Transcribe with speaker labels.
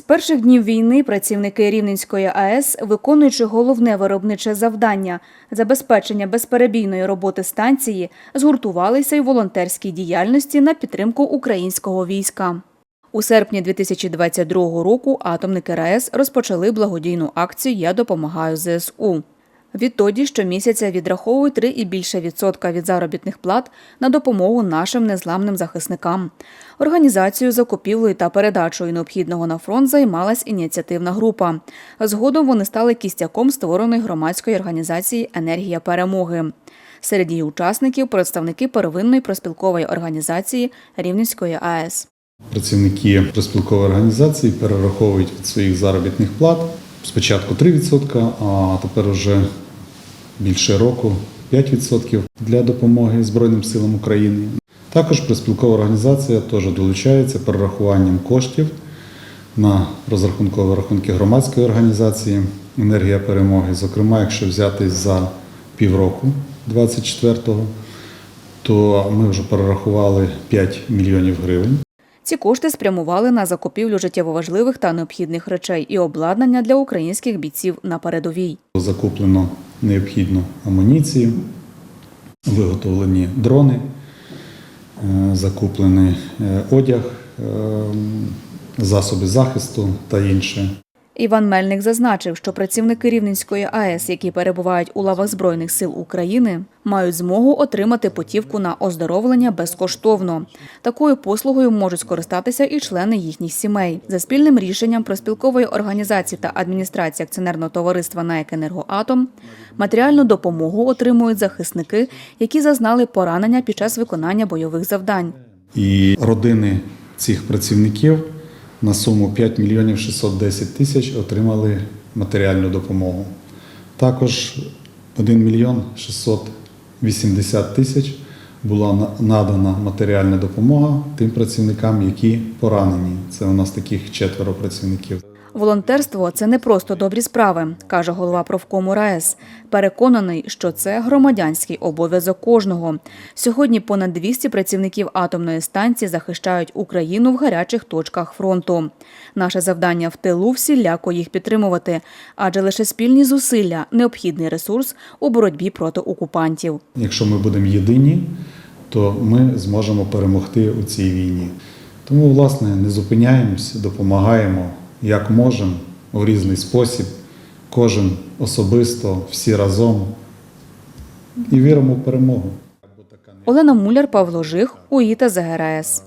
Speaker 1: З перших днів війни працівники Рівненської АЕС, виконуючи головне виробниче завдання забезпечення безперебійної роботи станції, згуртувалися й волонтерській діяльності на підтримку українського війська. У серпні 2022 року атомники РаЕС розпочали благодійну акцію Я допомагаю ЗСУ. Відтоді щомісяця відраховують 3 і більше відсотка від заробітних плат на допомогу нашим незламним захисникам. Організацією закупівлею та передачою необхідного на фронт займалась ініціативна група. Згодом вони стали кістяком створеної громадської організації Енергія перемоги. Серед її учасників представники первинної проспілкової організації Рівненської АЕС.
Speaker 2: Працівники проспілкової організації перераховують від своїх заробітних плат спочатку 3%, а тепер вже більше року 5% для допомоги Збройним силам України. Також проспілкова організація теж долучається перерахуванням коштів на розрахункові рахунки громадської організації Енергія перемоги. Зокрема, якщо взяти за півроку 24-го, то ми вже перерахували 5 мільйонів гривень.
Speaker 1: Ці кошти спрямували на закупівлю життєво важливих та необхідних речей і обладнання для українських бійців на передовій.
Speaker 2: Закуплено необхідну амуніцію, виготовлені дрони, е, закуплений е, одяг, е, засоби захисту та інше.
Speaker 1: Іван Мельник зазначив, що працівники Рівненської АЕС, які перебувають у лавах Збройних сил України, мають змогу отримати путівку на оздоровлення безкоштовно. Такою послугою можуть скористатися і члени їхніх сімей. За спільним рішенням проспілкової організації та адміністрації акціонерного товариства «НАЕК Енергоатом» матеріальну допомогу отримують захисники, які зазнали поранення під час виконання бойових завдань.
Speaker 2: І родини цих працівників на суму 5 мільйонів 610 тисяч отримали матеріальну допомогу. Також 1 мільйон 680 тисяч була надана матеріальна допомога тим працівникам, які поранені. Це у нас таких четверо працівників.
Speaker 1: Волонтерство це не просто добрі справи, каже голова профкому РаЕС. Переконаний, що це громадянський обов'язок кожного. Сьогодні понад 200 працівників атомної станції захищають Україну в гарячих точках фронту. Наше завдання в тилу всіляко їх підтримувати, адже лише спільні зусилля необхідний ресурс у боротьбі проти окупантів.
Speaker 2: Якщо ми будемо єдині, то ми зможемо перемогти у цій війні. Тому, власне, не зупиняємось, допомагаємо як можемо у різний спосіб, кожен особисто, всі разом і віримо в перемогу.
Speaker 1: Олена Муляр, Павло Жих, УІТА ЗГРАЕС.